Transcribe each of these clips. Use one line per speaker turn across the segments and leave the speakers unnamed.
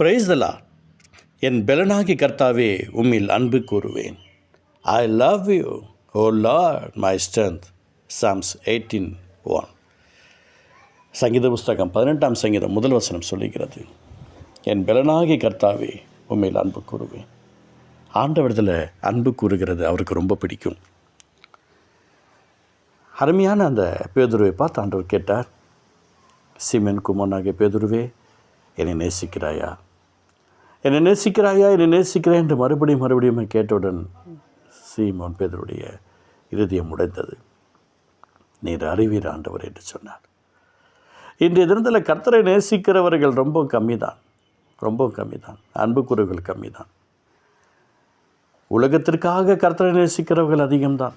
பிரைஸ்தலா என் பெலனாகி கர்த்தாவே உம்மில் அன்பு கூறுவேன். I love you O Lord my strength psalms eighteen one சங்கீத புஸ்தகம் பதினெட்டாம் சங்கீதம் முதல் வசனம் சொல்லுகிறது. என் பெலனாகி கர்த்தாவே உண்மையில் அன்பு கூறுவேன். ஆண்டவரத்தில் அன்பு கூறுகிறது அவருக்கு ரொம்ப பிடிக்கும். அருமையான அந்த பேதுருவை பார்த்து ஆண்டவர் கேட்டார் சிமென் குமனாகிய பேதுருவே என்னை நேசிக்கிறாயா? என்னை நேசிக்கிறாயா? என்னை நேசிக்கிறேன் என்று மறுபடியும் மறுபடியும் கேட்டவுடன் சீமோன் பேதருடைய இறுதியம் உடைந்தது. நீர் அறிவீர் ஆண்டவர் என்று சொன்னார். இன்றைய தினத்தில் கர்த்தரை நேசிக்கிறவர்கள் ரொம்ப கம்மி தான் ரொம்ப கம்மி தான் அன்புக்குறவர்கள் கம்மி தான் உலகத்திற்காக கர்த்தரை நேசிக்கிறவர்கள் அதிகம்தான்.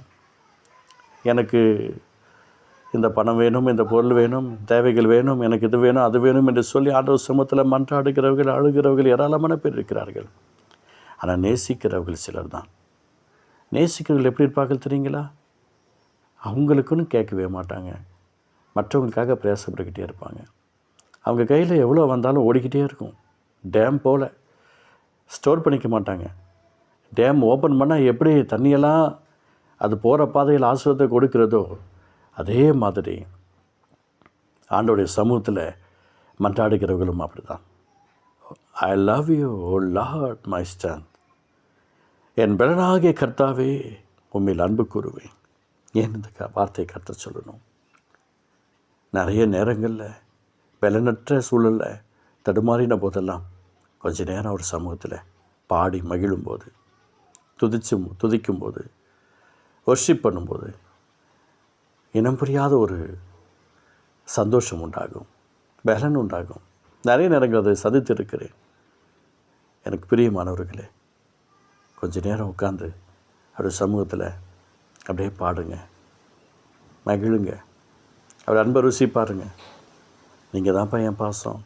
எனக்கு இந்த பணம் வேணும் இந்த பொருள் வேணும் தேவைகள் வேணும் எனக்கு இது வேணும் அது வேணும் என்று சொல்லி ஆண்டவர் சமூகத்தில் மன்றாடுகிறவர்கள் அழுகிறவர்கள் ஏராளமான பேர் இருக்கிறார்கள். ஆனால் நேசிக்கிறவர்கள் சிலர் தான். நேசிக்கிறவர்கள் எப்படி இருப்பார்கள் தெரியுங்களா? அவங்களுக்குன்னு கேட்கவே மாட்டாங்க. மற்றவங்களுக்காக பிரயாசப்பட்டுக்கிட்டே இருப்பாங்க. அவங்க கையில் எவ்வளோ வந்தாலும் ஓடிக்கிட்டே இருக்கும். டேம் போல். ஸ்டோர் பண்ணிக்க மாட்டாங்க. டேம் ஓப்பன் பண்ணால் எப்படி தண்ணியெல்லாம் அது போகிற பாதையில் ஆசிரியத்தை கொடுக்கிறதோ அதே மாதிரி ஆண்டோடைய சமூகத்தில் மன்றாடுகிறவர்களும் அப்படி தான் I love you O Lord my stand என் பலனாகிய கர்த்தாவே உண்மையில் அன்பு கூறுவேன். ஏன் இந்த க வார்த்தையை கர்த்த சொல்லணும்? நிறைய நேரங்களில் பலனற்ற சூழலில் தடுமாறின போதெல்லாம் கொஞ்ச நேரம் ஒரு சமூகத்தில் பாடி மகிழும்போது துதிச்சு துதிக்கும்போது ஒர்ஷிப் பண்ணும்போது இனம் புரியாத ஒரு சந்தோஷம் உண்டாகும். பலன் உண்டாகும். நிறைய நேரங்கள் அதை சதித்திருக்கிறேன் எனக்கு பிரியமானவர்களே கொஞ்ச நேரம் உட்காந்து அப்படி சமூகத்தில் அப்படியே பாடுங்க. மகிழுங்க. அவர் அன்பை ருசி பாருங்கள் நீங்கள் தான்ப்பா என் பாசம்.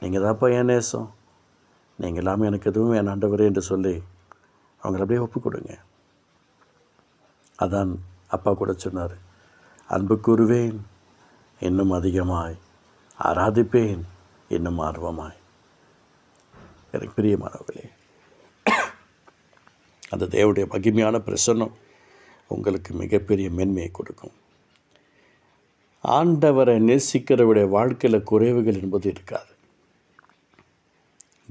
நீங்கள் தான்ப்பா என் நேசம். நீங்கள் எல்லாமே எனக்கு எதுவும் என் ஆண்டவரே என்று சொல்லி அவங்கள அப்படியே ஒப்பு கொடுங்க. அதான் அப்பா கூட சொன்னார். அன்பு கூறுவேன் இன்னும் அதிகமாய். ஆராதிப்பேன் இன்னும் ஆர்வமாய். எனக்கு பிரியமானவர்களே அந்த தேவடைய மகிமையான பிரசன்னம் உங்களுக்கு மிகப்பெரிய மேன்மையை கொடுக்கும். ஆண்டவரை நேசிக்கிறவருடைய வாழ்க்கையில் குறைவுகள் என்பது இருக்காது.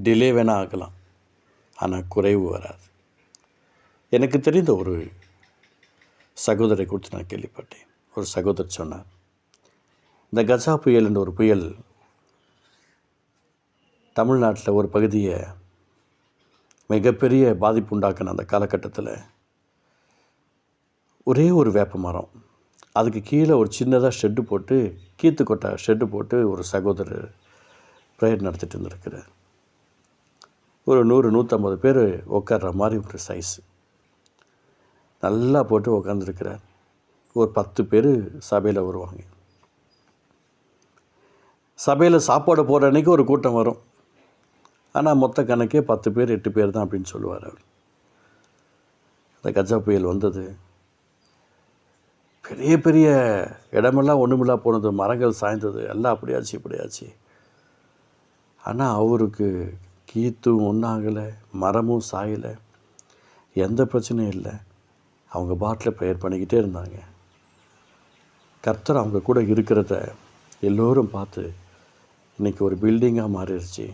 டிலே வேணால் ஆகலாம் ஆனால் குறைவு வராது. எனக்கு தெரிந்த ஒரு சகோதரை கொடுத்து நான் கேள்விப்பட்டேன். ஒரு சகோதரர் சொன்னார். இந்த கஜா புயல் என்ற ஒரு புயல் தமிழ்நாட்டில் ஒரு பகுதியை மிகப்பெரிய பாதிப்பு உண்டாக்கின அந்த காலகட்டத்தில் ஒரே ஒரு வேப்ப மரம். அதுக்கு கீழே ஒரு சின்னதாக ஷெட்டு போட்டு கீத்து கொட்டா ஷெட்டு போட்டு ஒரு சகோதரர் ப்ரேயர் நடத்திட்டு இருந்திருக்கிறார். ஒரு நூறு நூற்றம்பது பேர் உட்கார்ற மாதிரி ஒரு சைஸு நல்லா போட்டு உட்காந்துருக்கிறார் ஒரு பத்து பேர் சபையில் வருவாங்க. சபையில் சாப்பாடு போகிற அன்றைக்கி ஒரு கூட்டம் வரும். ஆனால் மொத்த கணக்கே பத்து பேர் எட்டு பேர் தான் அப்படின்னு சொல்லுவார் அவர். அந்த கஜா புயல் வந்தது. பெரிய பெரிய இடமெல்லாம் ஒன்றுமில்லா போனது. மரங்கள் சாய்ந்தது. எல்லாம் அப்படியாச்சு இப்படியாச்சு. ஆனால் அவருக்கு கீத்தும் ஒன்றாகலை மரமும் சாயலை. எந்த பிரச்சனையும் இல்லை. அவங்க பாட்டில் ப்ரேயர் பண்ணிக்கிட்டே இருந்தாங்க. கர்த்தர் அவங்க கூட இருக்கிறத எல்லோரும் பார்த்து இன்றைக்கி ஒரு பில்டிங்காக மாறிடுச்சு.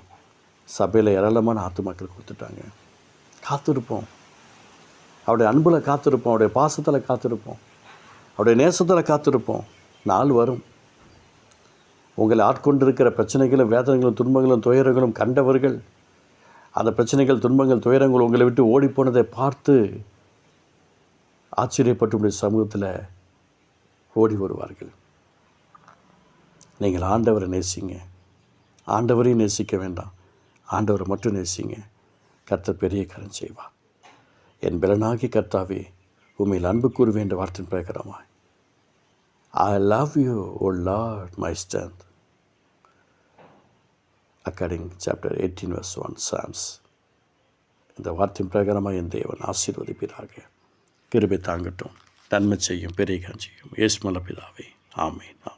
சபையில் ஏராளமான ஆத்துமாக்கள் கொடுத்துட்டாங்க. காத்திருப்போம். அவருடைய அன்பில் காத்திருப்போம். அவருடைய பாசத்தில் காத்திருப்போம். அவருடைய நேசத்தில் காத்திருப்போம். நாள் வரும். உங்களை ஆட்கொண்டிருக்கிற பிரச்சனைகளும் வேதனைகளும் துன்பங்களும் துயரங்களும் கண்டவர்கள் அந்த பிரச்சனைகள் துன்பங்கள் துயரங்கள் உங்களை விட்டு ஓடிப்போனதை பார்த்து ஆச்சரியப்பட்டு சமூகத்தில் ஓடி வருவார்கள். நீங்கள் ஆண்டவரை நேசிங்க. ஆண்டவரையும் நேசிக்க வேண்டாம். ஆண்டவரை மட்டும் நேசிங்க. கர்த்தர் பெரிய கரம் செய்வா என் பலனாகி கர்த்தாவே உண்மையில் அன்பு கூறுவேன் என்ற வார்த்தையின் பிரகாரமாய் I love you O Lord my strength according chapter eighteen verse one psalms இந்த வார்த்தையின் பிரகாரமாக என் தேவன் ஆசீர்வதிப்பீராக. கிருபை தாங்கட்டும். நன்மை செய்யும் பெரிய செய்யும். இயேசுமல பிதாவே. ஆமேன்.